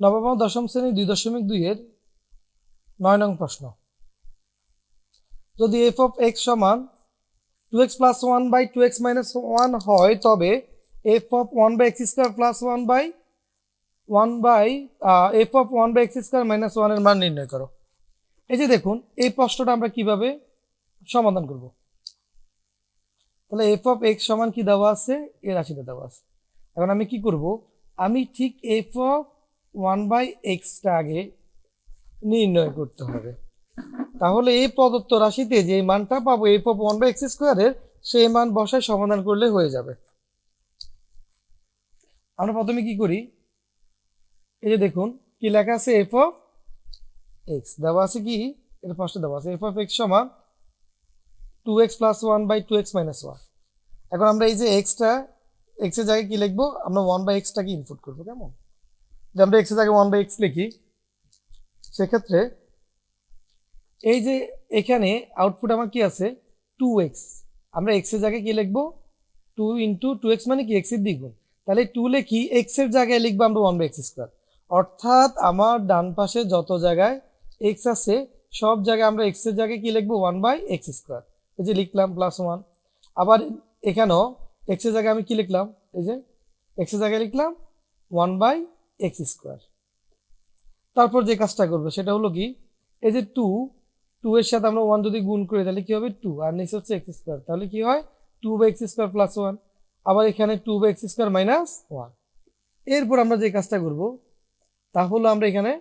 নবম দশম শ্রেণি দুই দশমিক দুইয়ের নয় নং প্রশ্ন। যদি এফ অফ এক্স সমান two X plus one by two X minus one হয়, তবে F of one by X square plus one by one by F of one by X square minus ওয়ানের মান নির্ণয় করো। এই যে দেখুন, এই প্রশ্নটা আমরা কীভাবে সমাধান করব? তাহলে এফ অফ এক্স সমান কি দেওয়া আছে? এর রাশিটা দেওয়া আছে। এখন আমি কি করব? আমি ঠিক এফ অফ ওয়ান বাই এক্সটা আগে নির্ণয় করতে হবে। তাহলে এই প্রদত্ত রাশিতে যে মানটা পাবো F of one by X স্কোয়ারের, সেই মান বসায় সমাধান করলে হয়ে যাবে। আমরা প্রথমে কি করি? এই যে দেখুন, কি লেখা আছে? এফ অফ এক্স দেওয়া আছে কি? এটা ফার্স্টে দেওয়া আছে এফ অফ এক্স সমান two X plus one by two X minus one এখন আমরা এই যে এক্সটা এক্সের জায়গায় কি লিখব? আমরা ওয়ান বাই এক্সটাকে ইনপুট করব, কেমন? যে আমরা এক্সের জায়গায় ওয়ান বাই এক্স লিখি, সেক্ষেত্রে এই যে এখানে আউটপুট আমার কি আছে? টু এক্স আমরা এক্সের জায়গায় কি লিখব? টু ইন্টু টু এক্স মানে কি? এক্সের দ্বিগুণ তাহলে টু লিখি এক্সের জায়গায় লিখব আমরা ওয়ান বাই এক্স স্কোয়ার অর্থাৎ আমার ডান পাশে যত জায়গায় এক্স আছে, সব জায়গায় আমরা এক্সের জায়গায় কি লিখব? ওয়ান বাই এক্স স্কোয়ার এই যে লিখলাম প্লাস ওয়ান আবার এখানেও এক্সের জায়গায় আমি কি লিখলাম? এই যে এক্সের জায়গায় লিখলাম ওয়ান বাই এক্স স্কোয়ার তারপর যে কাজটা করব সেটা হলো কি, এই যে টু টু এর সাথে আমরা ওয়ান যদি গুণ করি, তাহলে কি হবে টু আর নিচে হচ্ছে এক্স স্কোয়ার তাহলে কি হয়? Two by X square plus one আবার এখানে two by X square minus one এরপর আমরা যে কাজটা করব, তা হলো আমরা এখানে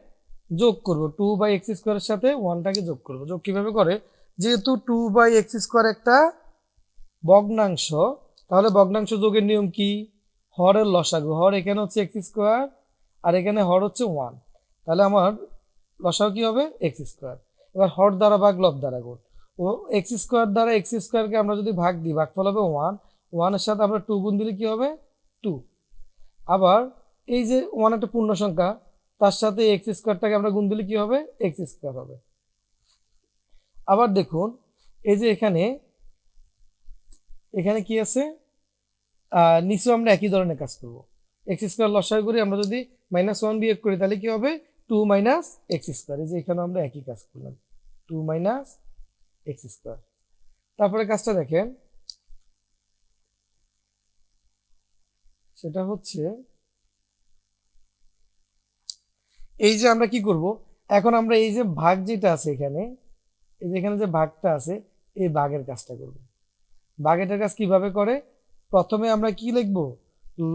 যোগ করব। টু বাই এক্স স্কোয়ারের সাথে ওয়ানটাকে যোগ করব। যোগ কীভাবে করে? যেহেতু টু বাই এক্স স্কোয়ার একটা ভগ্নাংশ, তাহলে ভগ্নাংশ যোগের নিয়ম কি? হরের লসাগু। হর এখানে হচ্ছে এক্স স্কোয়ার আর এখানে হর হচ্ছে ওয়ান তাহলে আমার লসাগু কি হবে? এক্স স্কোয়ার এবার হর দ্বারা ভাগ লব দ্বারা গুণ। ও এক্স স্কোয়ার দ্বারা এক্স স্কোয়ারকে আমরা যদি ভাগ দিই, ভাগফল হবে ওয়ান ওয়ানের সাথে আমরা টু গুণ দিলে কি হবে? টু আবার এই যে ওয়ান একটা পূর্ণ সংখ্যা, তার সাথে এক্স স্কোয়ারটাকে আমরা গুণ দিলে কি হবে? এক্স স্কোয়ার হবে। আবার দেখুন, এই যে এখানে এখানে কি আছে? নিচেও আমরা একই ধরনের কাজ করব। এক্স স্কোয়ার লসাগু করি, আমরা যদি মাইনাস ওয়ান বিয়োগ করি, তাহলে কি হবে? টু মাইনাস এক্স স্কোয়ার এই যে এখানে আমরা একই কাজ করলাম। টু মাইনাস এক্স স্কোয়ার তারপরে কাজটা দেখেন। সেটা হচ্ছে, এই যে আমরা কি করব? এখন আমরা এই যে ভাগ যেটা আছে এখানে, এই যে এখানে যে ভাগটা আছে, এই ভাগের কাজটা করব। ভাগেটার কাজ কীভাবে করে? প্রথমে আমরা কি লিখব?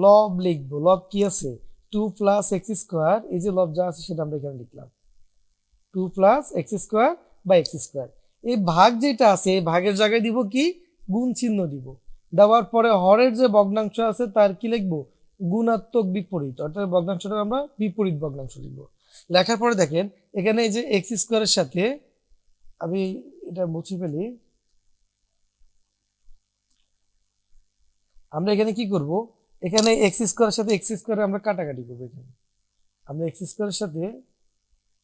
লব লিখব। লব কি আছে? টু প্লাস এক্স স্কোয়ার এই যে লব যা আছে সেটা আমরা এখানে লিখলাম। টু প্লাস এক্স স্কোয়ার বা এক্স স্কোয়ার এই ভাগ যেটা আছে ভাগের জায়গায় দিব কি? গুণ চিহ্ন দিব। দেওয়ার পরে হরের যে ভগ্নাংশ আছে, তার কি লিখব? গুণাত্মক বিপরীত। অর্থাৎ ভগ্নাংশটা আমরা বিপরীত ভগ্নাংশ লিখব। লেখার পরে দেখেন, এখানে এই যে এক্স স্কোয়ারের সাথে আমি এটা মুছে ফেলি। আমরা এখানে কি করব? এখানে এক্স স্কোয়ারের সাথে এক্স স্কোয়ারে আমরা কাটাকাটি করব এখানে। আমরা এক্স স্কোয়ারের সাথে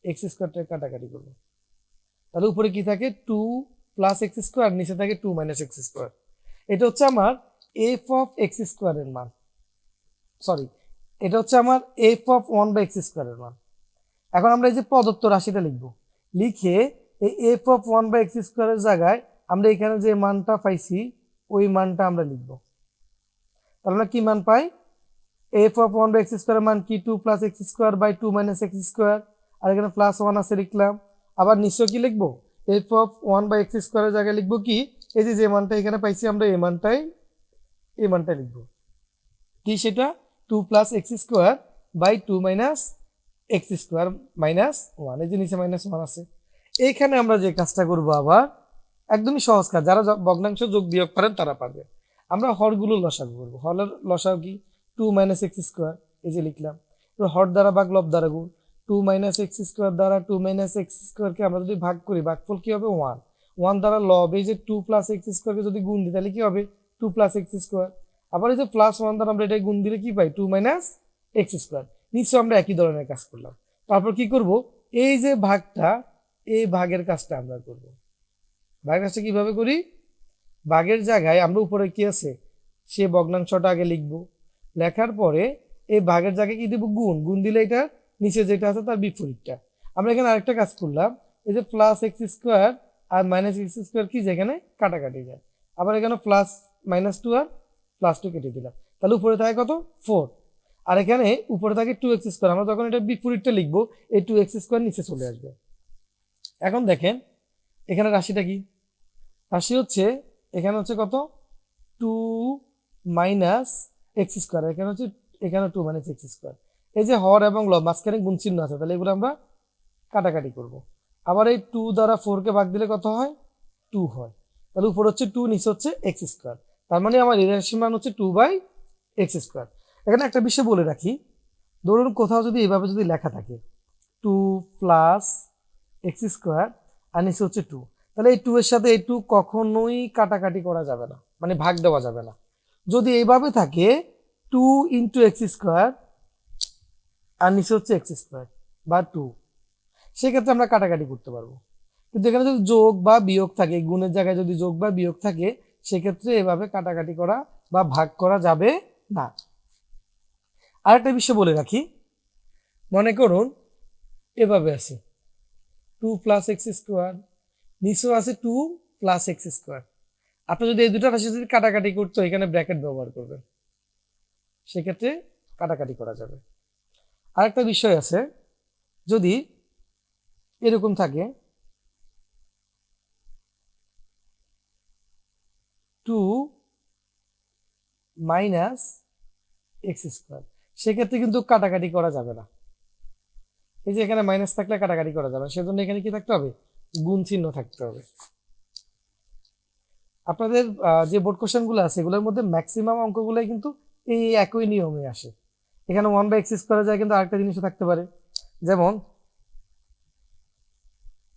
এক্স স্কোয়ারটা কাটাকাটি করব। তাহলে উপরে কি থাকে? টু প্লাস এক্স স্কোয়ার নিচে থাকে টু মাইনাস এক্স স্কোয়ার এটা হচ্ছে আমার এফ অফ এক্স স্কোয়ারের মান। সরি এটা হচ্ছে আমার F of one by X স্কোয়ারের মান। এখন আমরা এই যে প্রদত্ত রাশিটা লিখব। লিখে এই F of one by X স্কোয়ারের জায়গায় আমরা এখানে যে মানটা পাইছি, ওই মানটা আমরা লিখব। তাহলে কি মান পাই? F of one by X square মান কি? Two plus X square by two minus X square আর এখানে প্লাস ওয়ান আছে লিখলাম। আবার নিশ্চয় কি লিখব? F of one by X স্কোয়ারের জায়গায় লিখব কি? এই যে যে মানটা এখানে পাইছি আমরা, এই মানটাই এই মানটাই লিখব। কি সেটা? Two plus X square by two minus X square minus one এই যে নিচে মাইনাস ওয়ান আছে। এইখানে আমরা যে কাজটা করব আবার, একদমই সহজ কাজ। যারা ভগ্নাংশ যোগ বিয়োগ পারেন তারা পারবে। আমরা হরগুলো লসাগু করব। হরের লসাগু কি? টু মাইনাস এক্স স্কোয়ার এই যে লিখলাম। এবার হর দ্বারা ভাগ লব দ্বারা গুণ। টু মাইনাস এক্স স্কোয়ার দ্বারা টু মাইনাস এক্স স্কোয়ারকে আমরা যদি ভাগ করি, ভাগফল কি হবে? ওয়ান ওয়ান দ্বারা লব, এই যে টু প্লাস এক্স স্কোয়ারকে যদি গুণ দিই, তাহলে কি হবে? টু প্লাস এক্স স্কোয়ার আবার এই যে প্লাস ওয়ান দ্বারা আমরা এটাই গুণ দিলে কি পাই? টু মাইনাস এক্স স্কোয়ার নিশ্চয় আমরা একই ধরনের কাজ করলাম। তারপর কি করব? এই যে ভাগটা, এই ভাগের কাজটা আমরা করব। ভাগের কাজটা কীভাবে করি? ভাগের জায়গায় আমরা উপরে কি আছে? সে ভগ্নাংশটা আগে লিখব। লেখার পরে এই ভাগের জায়গায় কি দেবো? গুণ। গুণ দিলে এটা নিচে যেটা আছে তার বিপরীতটা। আমরা এখানে আরেকটা কাজ করলাম। এই যে প্লাস এক্স স্কোয়ার আর মাইনাস এক্স স্কোয়ার কি যেখানে কাটাকাটি যায়। আবার এখানে প্লাস মাইনাস টু আর প্লাস টু কেটে দিলাম। তাহলে উপরে থাকে কত? ফোর আর এখানে উপরে থাকে টু এক্স স্কোয়ার আমরা যখন এটা বিপরীতটা লিখব, এই টু এক্স স্কোয়ার নিচে চলে আসবে। এখন দেখেন, এখানে রাশিটা কি? রাশি হচ্ছে এখানে হচ্ছে কত? টু মাইনাস এক্স স্কোয়ার এখানে হচ্ছে, এখানে টু মাইনাস এক্স স্কোয়ার এই যে হর এবং লব, মাঝখানে গুণ চিহ্ন আছে, তাহলে এগুলো আমরা কাটাকাটি করব। আবার এই টু দ্বারা ফোরকে ভাগ দিলে কত হয়? টু হয়। তাহলে উপর হচ্ছে টু নিচে হচ্ছে এক্স স্কোয়ার তার মানে আমার রাশির মান হচ্ছে টু বাই এক্স স্কোয়ার এখানে একটা বিষয় বলে রাখি, ধরুন কোথাও যদি এভাবে যদি লেখা থাকে টু প্লাস এক্স স্কোয়ার আর নিচে হচ্ছে টু তাহলে এই টু এর সাথে এই টু কখনোই কাটাকাটি করা যাবে না মানে ভাগ দেওয়া যাবে না। যদি এইভাবে থাকে টু ইন্টু এক্স স্কোয়ার আর নিচে হচ্ছে এক্স স্কোয়ার বা টু সেক্ষেত্রে আমরা কাটাকাটি করতে পারব। কিন্তু এখানে যদি যোগ বা বিয়োগ থাকে গুণের জায়গায় যদি যোগ বা বিয়োগ থাকে, সেক্ষেত্রে এভাবে কাটাকাটি করা বা ভাগ করা যাবে না। আরেকটা বিষয় বলে রাখি, মনে করুন, এভাবে আছে। টু প্লাস এক্স স্কোয়ার নিচেও আছে টু প্লাস এক্স স্কোয়ার আপনি যদি এই দুটো রাশি যদি কাটাকাটি করতো এখানে ব্র্যাকেট ব্যবহার করবেন। সেক্ষেত্রে কাটাকাটি করা যাবে। আরেকটা বিষয় আছে, যদি এরকম থাকে টু মাইনাস এক্স স্কোয়ার সেক্ষেত্রে কিন্তু কাটাকাটি করা যাবে না। এই যে এখানে মাইনাস থাকলে কাটাকাটি করা যাবে না। সেজন্য এখানে কি থাকতে হবে? গুণ চিহ্ন থাকতে হবে। আপনাদের যে বোর্ড কোশ্চেনগুলো আছে, এগুলোর মধ্যে ম্যাক্সিমাম অঙ্কগুলোই কিন্তু এই একই নিয়মে আসে। এখানে ওয়ান বাই এক্স করা যায় কিন্তু আরেকটা জিনিসও থাকতে পারে। যেমন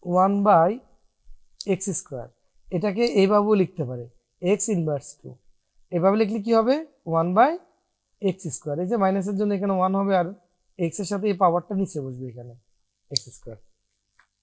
ওয়ান বাই এক্স স্কোয়ার এটাকে এইভাবেও লিখতে পারে এক্স ইনভার্স টু এভাবে লিখলে কি হবে? ওয়ান বাই এক্স স্কোয়ার এই যে মাইনাসের জন্য এখানে ওয়ান হবে আর এক্সের সাথে এই পাওয়ারটা নিচে বসবে এখানে এক্স স্কোয়ার